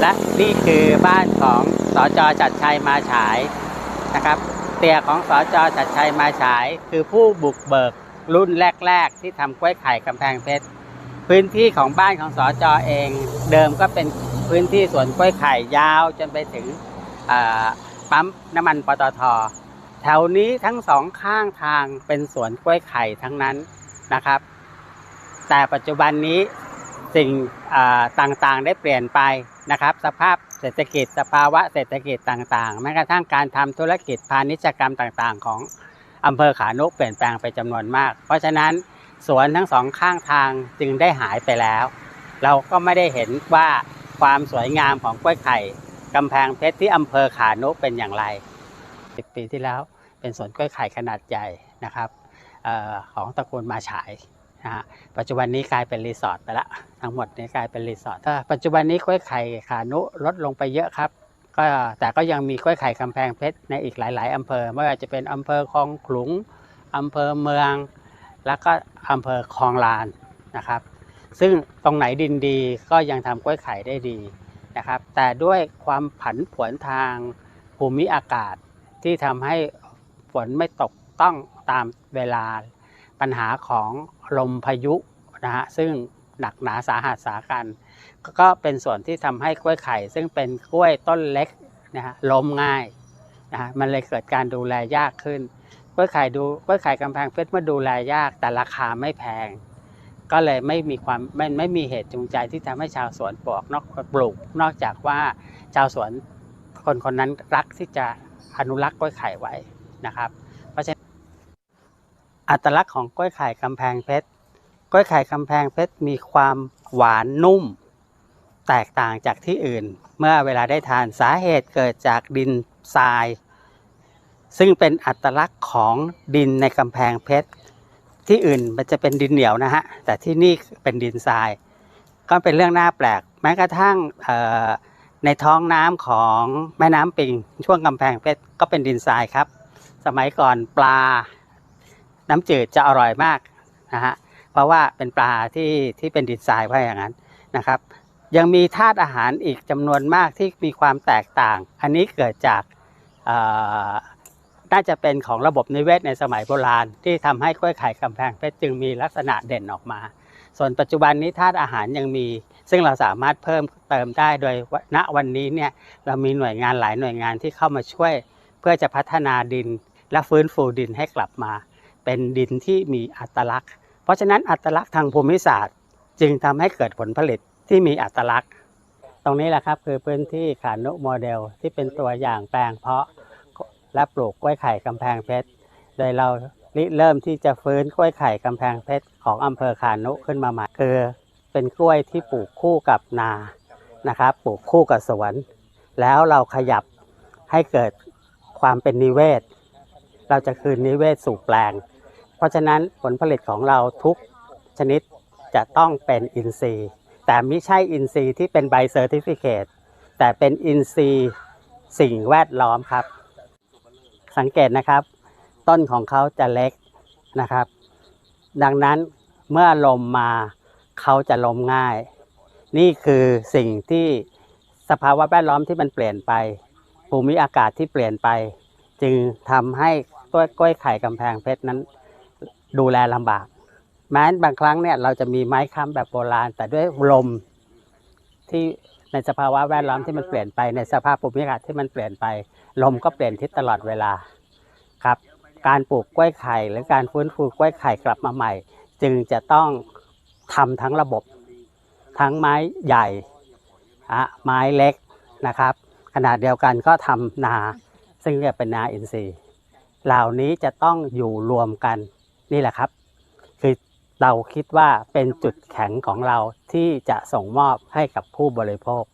และนี่คือบ้านของสอจอจัดชัยมาฉายนะครับ เตียของสอจอจัดชัยมาฉาย คือผู้บุกเบิกรุ่นแรก ๆ ที่ทำกล้วยไข่กำแพงเพชรพื้นที่ของบ้านของสอจอเอง เดิมก็เป็นพื้นที่สวนกล้วยไข่ยาวจนไปถึงปั๊มน้ำมันปตทแถวนี้ทั้งสองข้างทางเป็นสวนกล้วยไข่ทั้งนั้นนะครับ แต่ปัจจุบันนี้ สิ่งต่างๆได้เปลี่ยนไปนะครับ สภาพเศรษฐกิจสภาวะเศรษฐกิจต่างๆแม้กระทั่งการทำธุรกิจพาณิชยกรรมต่างๆ ของอำเภอขานุเปลี่ยนแปลงไปจำนวนมาก เพราะฉะนั้นสวนทั้งสองข้างทางจึงได้หายไปแล้ว เราก็ไม่ได้เห็นว่าความสวยงามของกล้วยไข่กำแพงเพชรที่อำเภอขานุเป็นอย่างไร 10 ปีที่แล้วเป็นสวนกล้วยไข่ขนาดใหญ่นะครับออของตระกูลมาฉาย นะฮะปัจจุบันนี้กลายเป็นรีสอร์ทไปละทั้งหมดนี้กลายเป็นรีสอร์ทถ้าปัจจุบันนี้กล้วยไข่ขานุลดลงไปเยอะครับก็แต่ก็ยังมีกล้วยไข่กำแพงเพชรในอีกหลาย ๆอำเภอไม่ว่าจะเป็นอำเภอคลองขลุงอำเภอเมือง แล้วก็อำเภอคลองลานนะครับ ซึ่งตรงไหนดินดีก็ยังทำกล้วยไข่ได้ดีนะครับ แต่ด้วยความผันผวนทางภูมิอากาศที่ทำให้ฝนไม่ตกต้องตามเวลาปัญหาของ ลมพายุนะฮะซึ่งหนักหนาสาหัสสากัน ก็เป็นส่วนที่ทำให้กล้วยไข่ ซึ่งเป็นกล้วยต้นเล็กนะฮะล้มง่ายนะฮะมันเลยเกิดการดูแลยากขึ้นกล้วยไข่ดูกล้วยไข่กำแพงเพชรเมื่อดูแลยากแต่ราคาไม่แพง ก็เลยไม่มีความไม่ไม่มีเหตุจูงใจที่ทำให้ชาวสวนปลูกนอกปลูก นอกจากว่าชาวสวนคนคนนั้นรักที่จะอนุรักษ์กล้วยไข่ไว้นะครับ เพราะฉะนั้น อัตลักษณ์ของกล้วยไข่กำแพงเพชรกล้วยไข่กำแพงเพชรมีความหวานนุ่ม แตกต่างจากที่อื่น เมื่อเวลาได้ทานสาเหตุเกิดจากดินทราย ซึ่งเป็นอัตลักษณ์ของดินในกำแพงเพชรที่อื่นมันจะเป็นดินเหนียวนะฮะแต่ที่นี่เป็นดินทราย ก็เป็นเรื่องน่าแปลก แม้กระทั่งในท้องน้ำของแม่น้ำปิงช่วงกำแพงเพชรก็เป็นดินทรายครับ สมัยก่อนปลา น้ำจืดจะอร่อยมากนะฮะเพราะว่าเป็นปลาที่ที่เป็นดินทรายว่าอย่างนั้นนะครับ ยังมีธาตุอาหารอีกจำนวนมากที่มีความแตกต่าง อันนี้เกิดจากน่าจะเป็นของระบบนิเวศในสมัยโบราณ ที่ทำให้กล้วยไข่กำแพงเพชรจึงมีลักษณะเด่นออกมา ส่วนปัจจุบันนี้ธาตุอาหารยังมี ซึ่งเราสามารถเพิ่มเติมได้โดยณวันนี้เนี่ยเรามีหน่วยงานหลายหน่วยงานที่เข้ามาช่วย เพื่อจะพัฒนาดินและฟื้นฟูดินให้กลับมา เป็นดินที่มีอัตลักษณ์ เพราะฉะนั้นอัตลักษณ์ทางภูมิศาสตร์ จึงทำให้เกิดผลผลิตที่มีอัตลักษณ์ ตรงนี้แหละครับคือพื้นที่ขานุโมเดลที่เป็นตัวอย่างแปลงเพาะและปลูกกล้วยไข่กำแพงเพชร โดยเราริเริ่มที่จะฟื้นกล้วยไข่กำแพงเพชรของอำเภอขานุขึ้นมาใหม่คือเป็นกล้วยที่ปลูกคู่กับนานะครับปลูกคู่กับสวน แล้วเราขยับให้เกิดความเป็นนิเวศ เราจะคืนนิเวศสู่แปลง เพราะฉะนั้นผลผลิตของเราทุกชนิดจะต้องเป็นอินทรีย์ แต่ไม่ใช่อินทรีย์ที่เป็นใบเซอร์ติฟิเคตแต่เป็นอินทรีย์สิ่งแวดล้อมครับ สังเกตนะครับ ต้นของเขาจะเล็กนะครับ ดังนั้นเมื่อลมมาเขาจะล้มง่าย นี่คือสิ่งที่สภาวะแวดล้อมที่มันเปลี่ยนไป ภูมิอากาศที่เปลี่ยนไป จึงทำให้กล้วยกล้วยไข่กำแพงเพชรนั้น ดูแลลำบากแม้บางครั้งเนี่ยเราจะมีไม้ค้ำแบบโบราณ แต่ด้วยลมที่ในสภาวะแวดล้อมที่มันเปลี่ยนไปในสภาพภูมิอากาศที่มันเปลี่ยนไป ลมก็เปลี่ยนทิศตลอดเวลาครับ การปลูกกล้วยไข่หรือการฟื้นฟูกล้วยไข่กลับมาใหม่ จึงจะต้องทำทั้งระบบ ทั้งไม้ใหญ่อะไม้เล็กนะครับ ขนาดเดียวกันก็ทำนา ซึ่งเรียกเป็นนาอินทรีย์ เหล่านี้จะต้องอยู่รวมกัน นี่แหละครับ คือเราคิดว่าเป็นจุดแข็งของเราที่จะส่งมอบให้กับผู้บริโภค